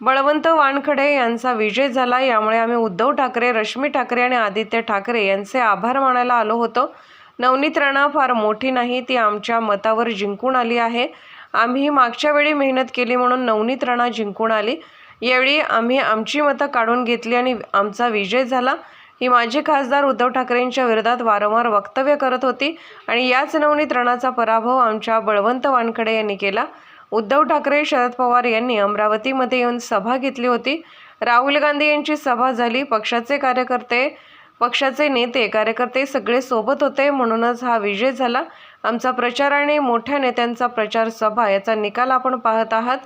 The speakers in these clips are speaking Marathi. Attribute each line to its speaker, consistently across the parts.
Speaker 1: बळवंत वानखडे यांचा विजय झाला. यामुळे आम्ही उद्धव ठाकरे रश्मी ठाकरे आणि आदित्य ठाकरे यांचे आभार मानायला आलो होतो. नवनीत राणा फार मोठी नाही ती आमच्या मतावर जिंकून आली आहे. आम्ही मागच्या वेळी मेहनत केली म्हणून नवनीत राणा जिंकून आली. यावेळी आम्ही आमची मतं काढून घेतली आणि आमचा विजय झाला. ही माजी खासदार उद्धव ठाकरेंच्या विरोधात वारंवार वक्तव्य करत होती आणि याच नवनीत राणाचा पराभव आमच्या बळवंत वानखडे यांनी केला. उद्धव ठाकरे शरद पवार यांनी अमरावतीमध्ये येऊन सभा घेतली होती. राहुल गांधी यांची सभा झाली. पक्षाचे कार्यकर्ते पक्षाचे नेते कार्यकर्ते सगळे सोबत होते. म्हणूनच हा विजय झाला. आमचा प्रचार आणि मोठ्या नेत्यांचा प्रचार सभा याचा निकाल आपण पाहत आहात.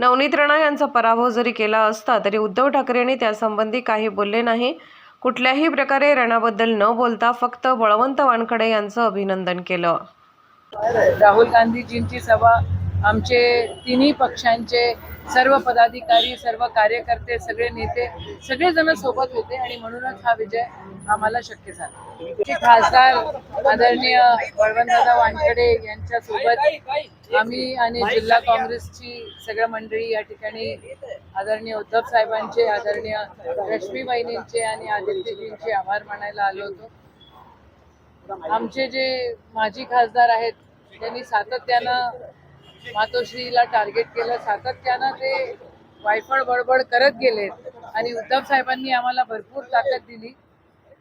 Speaker 1: नवनीत राणा यांचा पराभव जरी केला असता तरी उद्धव ठाकरेंनी त्यासंबंधी काही बोलले नाही. कुठल्याही प्रकारे राणाबद्दल न बोलता फक्त बळवंत वानखडे यांचं अभिनंदन केलं.
Speaker 2: राहुल गांधीजींची सभा आमचे तिन्ही पक्षांचे सर्व पदाधिकारी सर्व कार्यकर्ते सगळे नेते सगळेजण सोबत होते आणि म्हणूनच हा विजय आम्हाला शक्य झाला. खासदार आदरणीय बळवंतदादा वानखेडे यांच्या सोबत आम्ही आणि जिल्हा काँग्रेसची सगळ्या मंडळी या ठिकाणी आदरणीय उद्धव साहेबांचे आदरणीय रश्मी आणि आदित्यजींचे आभार मानायला आलो होतो. आमचे जे माजी खासदार आहेत त्यांनी सातत्यानं मातोश्रीला टार्गेट केलं. सातत्यानं ते वायफळ बडबड करत गेलेत. आणि उद्धव साहेबांनी आम्हाला भरपूर ताकद दिली.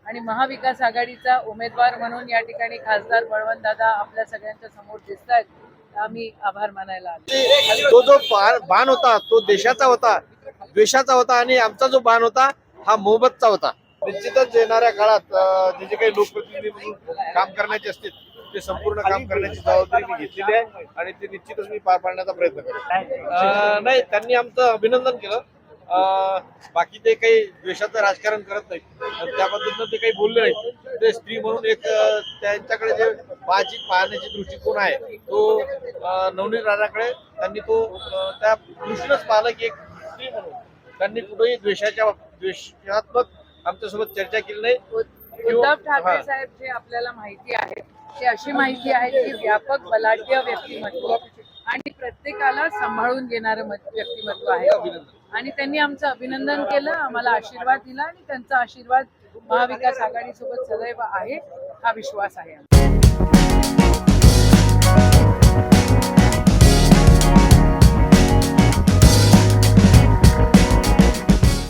Speaker 2: आणि महाविकास आघाडीचा उमेदवार म्हणून या ठिकाणी खासदार बळवंत दादा आपल्या सगळ्यांच्या समोर दिसत आहेत. आम्ही आभार मानायला आलो.
Speaker 3: तो जो बाण होता तो देशाचा होता द्वेषाचा होता आणि आमचा जो बाण होता हा मोहब्बतचा होता. निश्चितच येणाऱ्या काळात जे जे काही लोकप्रतिनिधी म्हणून काम करण्याचे असतील ते संपूर्ण काम करण्याची जबाबदारी मी घेतलेली आहे आणि ते निश्चितच मी पार पाडण्याचा प्रयत्न करेन. नाही त्यांनी आमचं अभिनंदन केलं. अं, बाकी ते काही द्वेषाचं राजकारण करत नाही त्या पद्धतीनं ते काही बोलले नाही ते स्त्री म्हणून एक त्यांच्याकडे जे पाहायची पाहण्याची दृष्टिकोन आहे तो नवनीत राणाकडे त्यांनी तो त्या दृष्टीनंच पाहिलं की एक स्त्री म्हणून त्यांनी कुठेही द्वेषाच्या द्वेषात्मक आमच्यासोबत चर्चा केली नाही.
Speaker 2: उद्धव ठाकरे. साहेब जे आपल्याला माहिती आहे ते अशी माहिती आहे की व्यापक बलाढ्य व्यक्तिमत्व आणि प्रत्येकाला सांभाळून घेणारं मत- व्यक्तिमत्व आहे आणि त्यांनी आमचं अभिनंदन केलं आम्हाला आशीर्वाद दिला आणि त्यांचा आशीर्वाद महाविकास आघाडी सोबत सदैव आहे हा विश्वास आहे आमचा.